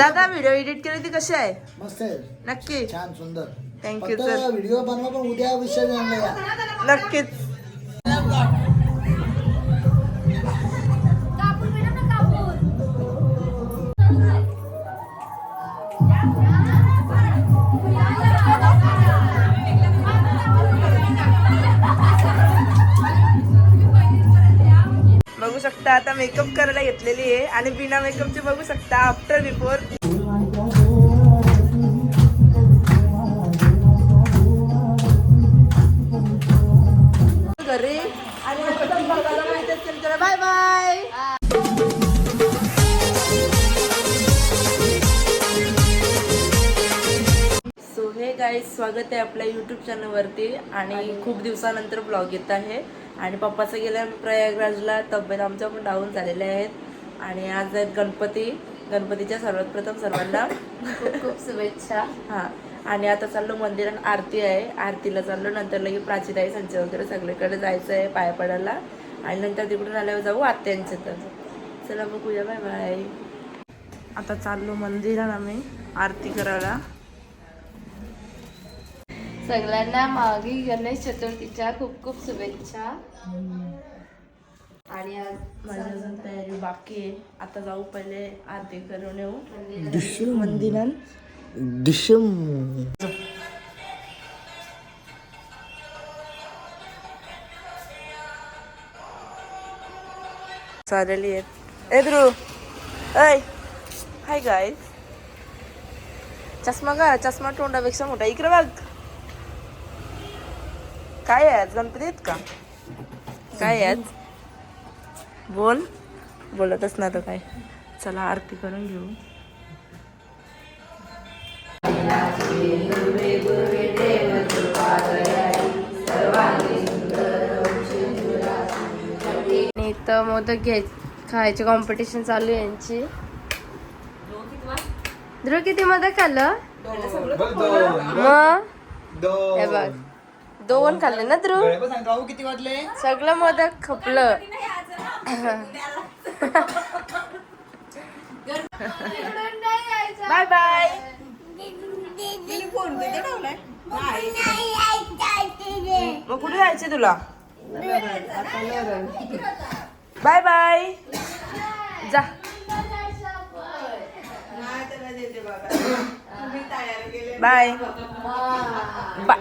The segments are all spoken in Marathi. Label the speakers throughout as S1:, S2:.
S1: दादा व्हिडिओ एडिट केली ती कशी आहे?
S2: मस्त आहे.
S1: नक्की.
S2: छान सुंदर.
S1: थँक्यू सर
S2: व्हिडिओ बनवा पण उद्या विषय
S1: नक्कीच. आता मेकअप करायला घेतलेली आहे आणि बिना मेकअपची बघू शकता आफ्टर बिफोर गाईज स्वागत आहे आपल्या यूट्यूब चॅनलवरती आणि खूप दिवसानंतर ब्लॉग येत आहे. आणि पप्पाचं गेल्या प्रयागराजला तब्येत आमच्या पण डाऊन झालेल्या आहेत. आणि आज आहेत गणपती गणपतीच्या सर्वात प्रथम सर्वांना.
S3: खूप खूप शुभेच्छा.
S1: हां आणि आता चाललो मंदिरात आरती आहे. आरतीला चाललो नंतर लगे प्राचीताई संच वगैरे सगळीकडे जायचं आहे पाया पडायला. आणि नंतर तिकडून आल्यावर जाऊ आत्यांचे तर. चला बघूया बाय बाय आता चाललो मंदिरात आम्ही आरती करायला.
S3: सगळ्यांना मागी गणेश चतुर्थीच्या खूप खूप शुभेच्छा. आणि आज
S1: माझी अजून तयारी बाकी आहे. आता जाऊ पहिले आरती करून येऊ. मंदिरात.
S2: डिशम.
S1: चालेली ए ध्रुव. ऐ. हाय गाय चष्मा का चष्मा तोंडापेक्षा मोठा. इकडे बघ. काय आहे आज? गणपती आहेत का? काय आहे आज? बोल. बोलतच ना तर काय. चला आरती करून घेऊ.
S3: इथं मोदक घ्याय खायची कॉम्पिटिशन चालू आहे यांची. ध्रुव किती मोदक खाल्लं? मग? हे बघ. दोन खाल्ले ना ध्रुव?
S2: किती वाजले?
S3: सगळं मोदक खपलं.
S1: Bye bye. मग कुठे जायचं तुला? Bye bye. जा. बाय.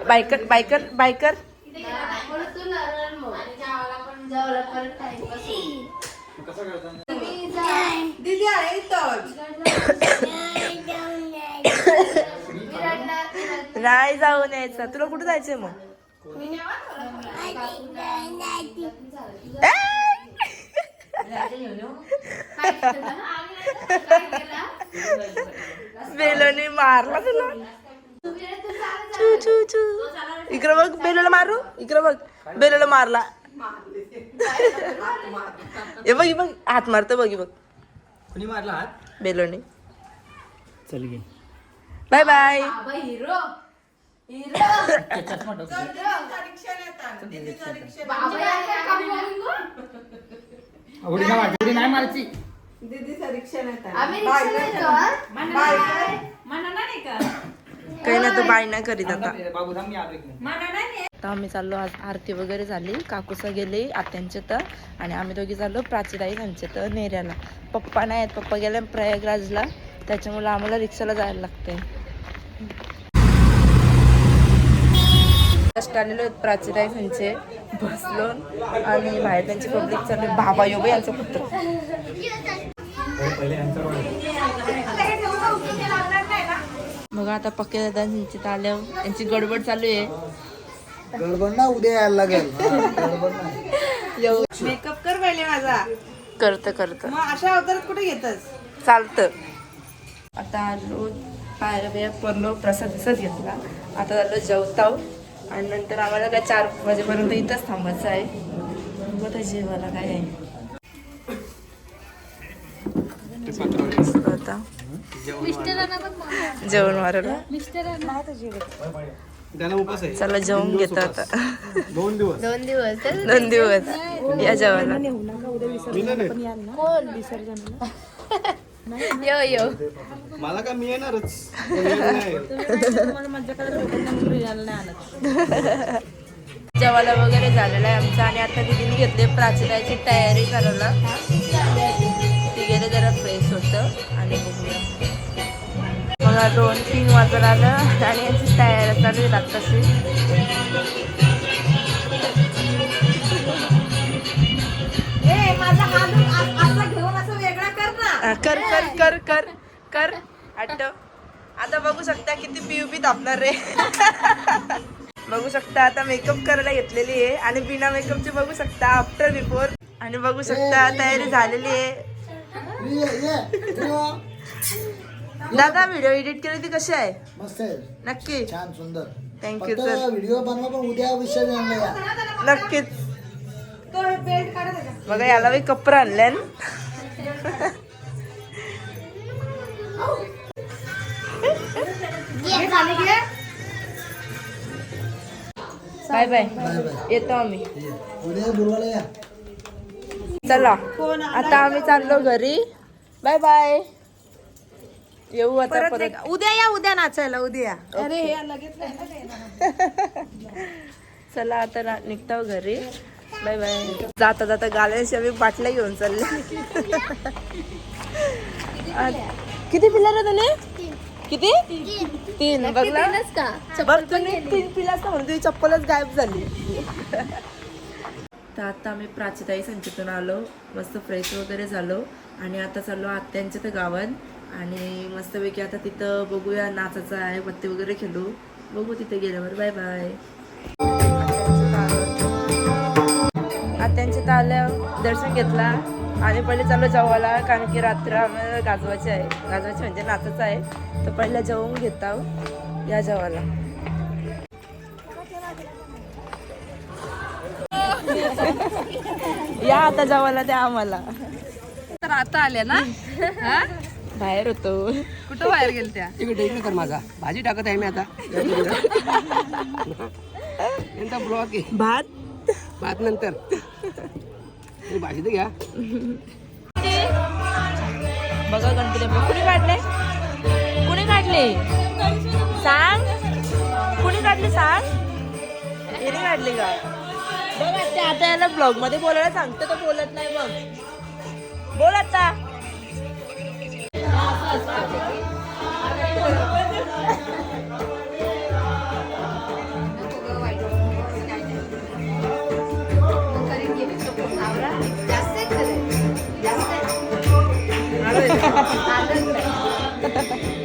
S1: बायकर बायकर बायकर. नाही. जाऊन यायचं. तुला कुठे जायचंय मग! बेलोने मारला तुला चू चू चू. इकडं बघ बेलोला मारू. इकडं बघ बेलोला मारला. हे बघ बघ हात मारतो बघ हे बघ.
S2: कुणी मारला हात?
S1: बेलोने.
S2: चल गे
S1: बाय बाय.
S3: हिरो.
S2: नाही मारची
S3: आम्ही रिक्षा
S1: काही ना तो बाय नाही करीत आता.
S2: बाबू थांब आलो एक मिनिट.
S1: आता आम्ही चाललो आज आरती वगैरे झाली. काकूसा गेले आत्यांचे तर. आणि आम्ही दोघी चाललो प्राचीताई त्यांचे तर नेऱ्याला. पप्पा नाही आहेत. पप्पा गेले प्रयागराजला. त्याच्यामुळे आम्हाला रिक्षाला जायला लागतंय. आलेलो आहेत प्राचीताई त्यांचे बसलो आणि बाहेर त्यांची पब्लिक चालली बाबा यो बाई यांचा पुत्र. मग आता पक्के दादा त्यांची आल्यावर यांची गडबड चालू आहे.
S2: गडबड ना उद्या यायला लागेल.
S4: मेकअप कर पहिले माझा.
S1: करतं करतं.
S4: मग अशा अवतारात कुठे घेतस?
S1: चालतं. आता आलो पायऱ्या बिया पडलो प्रसाद दिसत घेतला. आता झालं जेवताव. आणि नंतर आम्हाला काय चार वाजेपर्यंत इथंच थांबायचं आहे. बघू आता जेवायला काय आहे. आता जेवण मारायला. चला जेवून घेतो आता.
S2: दोन दिवस.
S3: दोन दिवस. तर
S1: दोन दिवस या जेवायला
S3: यो यो.
S5: मला काय मी येणारच.
S1: जेवायला वगैरे झालेलं आहे आमचं आणि आता दिदीने घेतली प्राचीनाची तयारी करायला. ती गेले जरा फ्रेश होतं आणि मला दोन तीन वाजून आलं आणि याची तयारी चालू आहे तशी.
S4: कर
S1: कर कर कर कर. आटो. आता बघू शकता किती पीयूपी तापणार रे. बघू शकता आता मेकअप करायला घेतलेली आहे आणि बिना मेकअपची बघू शकता आफ्टर बिफोर आणि बघू शकता तयारी झालेली आहे. दादा व्हिडिओ एडिट केली ती कशी आहे?
S2: मस्त आहे.
S1: नक्की.
S2: छान सुंदर.
S1: थँक्यू सर
S2: व्हिडिओ बनवा पण उद्या विषय
S1: नक्कीच. बघा याला मी कपडा आणल्यान
S4: की
S1: बाय बाय. येतो आम्ही. चला. आता आम्ही चाललो घरी. Bye bye. येऊ आता
S4: परत उद्या या उद्या नाचायला उद्या. अरे हे.
S1: चला आता ना- निघताव घरी. Bye bye. जाता जाता गाल्याशी आम्ही बाटल्या घेऊन चालले. किती पिला रे तुने? किती? तीन. बघला?
S3: का?
S1: तुम्ही तीन पिलास ना म्हणून तुझी चप्पलच गायब झाली. तर आता आम्ही प्राचीताई संचेतून आलो मस्त फ्रेश वगैरे झालो आणि आता चाललो आत्यांच्या तर गावात आणि मस्तपैकी आता तिथं बघूया नाचाचं आहे बत्ती वगैरे खेळू. बघू तिथे गेल्यावर. Bye bye. आत्यांच्या आल्या दर्शन घेतला. आणि पहिले चाललो जेवायला कारण की रात्र आम्हाला गाजवायची आहे. गाजवायची म्हणजे नाचाचं आहे. तर पहिल्या जेवून घेता या जेवायला. या आता जेवायला द्या आम्हाला.
S4: तर आता आल्या ना? हा?
S1: बाहेर होतो.
S4: कुठं बाहेर गेल त्या
S5: इकडे कर माझा भाजी टाकत आहे मी आता. नंतर ब्लॉक आहे.
S1: भात?
S5: भात नंतर. भाजी घ्या.
S1: बघा गणपती कुणी काढले? कुणी काढले? सांग. कुणी काढले सांग? हिने काढले का? बघ ते आता याला ब्लॉगमध्ये बोलायला सांगते तर बोलत नाही मग. बोल आता.
S5: Thank you.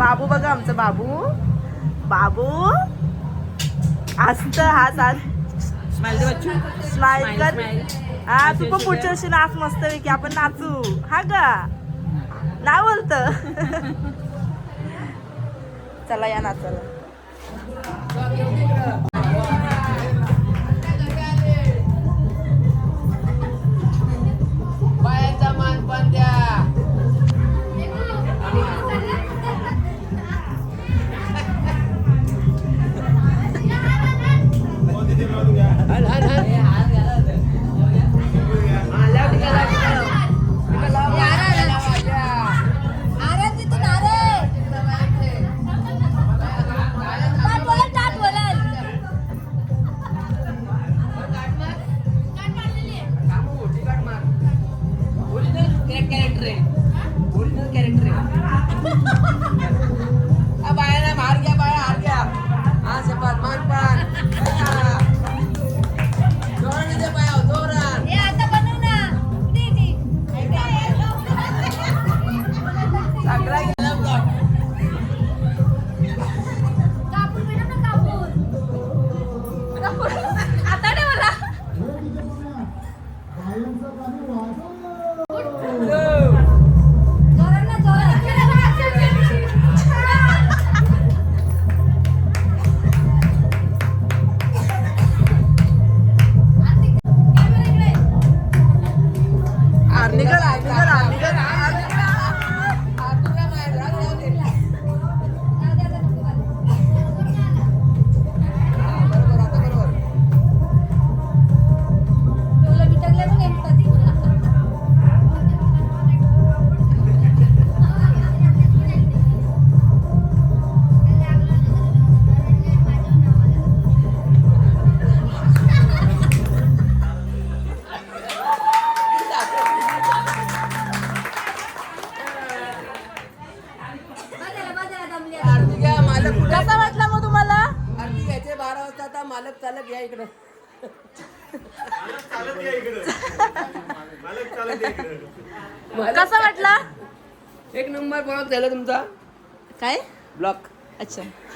S5: बाबू बघा आमचा बाबू. बाबू. असत हा आज स्माइल कर. हा तू पण पुढच्या वर्षी नाच मस्त की आपण नाचू. हा का? ना बोलत. चला या नाचाला. கேரக்டர்.
S6: Original
S5: character.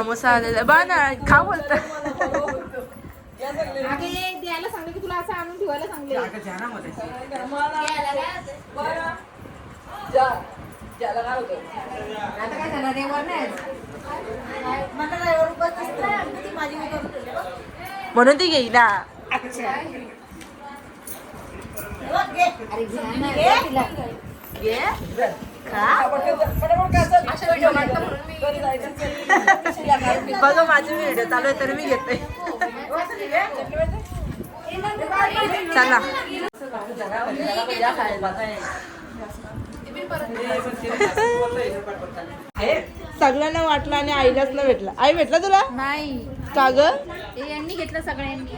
S5: समोसा आलेला. बा ना खा बोलत
S4: द्यायला सांगले की तुला असं आणून ठेवायला सांगले.
S7: म्हणून ती घेई ना. बघा माझे व्हिडिओ चालू आहे तर मी घेते चला.
S5: सगळ्यांना वाटलं आणि आईलाच ना भेटला. आई भेटला तुला?
S4: नाही.
S5: का ग?
S4: यांनी घेतलं सगळ्यांनी.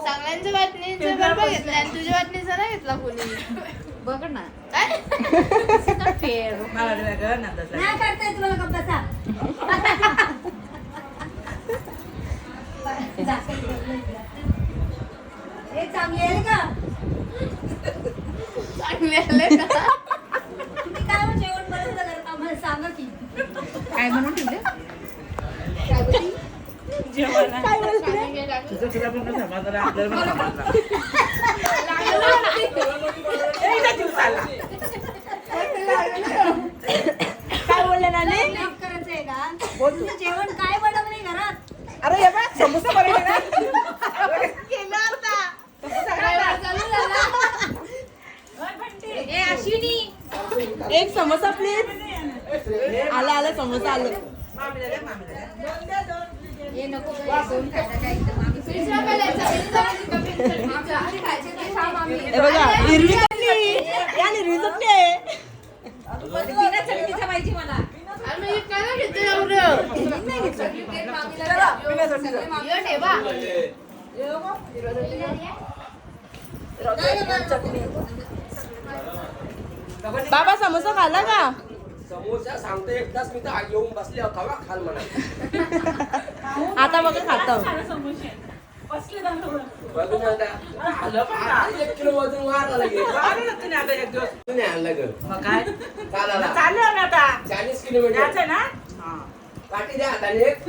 S4: सगळ्यांच्या बरोबर घेतलं आणि तुझ्या वाटणीचा नाही घेतला कोणी. बघ ना. फेर. चांगले आले का? काय म्हणून ठेवले
S5: काय बोलले नानी
S8: जेवण काय बनवले घरात
S5: अरे हे बघ समोसा बनवले ना केलं आता
S4: ए अश्विनी
S5: एक समोसा प्लीज आला आला समोसा आलं
S4: हे नको बाई, दोन खायला काय इथं मामी. पिझ्झा पहिला याचा, पिझ्झा म्हणजे कमी पिझ्झा. आधी खायचे ते खा मामी.
S1: हे बघा हिरवी चटणी या हिरवी चटणी आहे
S4: आणि मग हे काय नाही घेते एवढं? केक मामीला द्या. हे ठेवा.
S1: बाबा समोसा खाल्ला का?
S5: समोसा सांगतो एक तास मी तर आग येऊन बसले खवा खाल म्हणा.
S1: आता बघा खातो.
S5: आता? एक किलो वजन वाढला लगे तुम्ही आणलं ग. चालायला. चाळीस किलोमीटर. काठी द्या हाताने एक.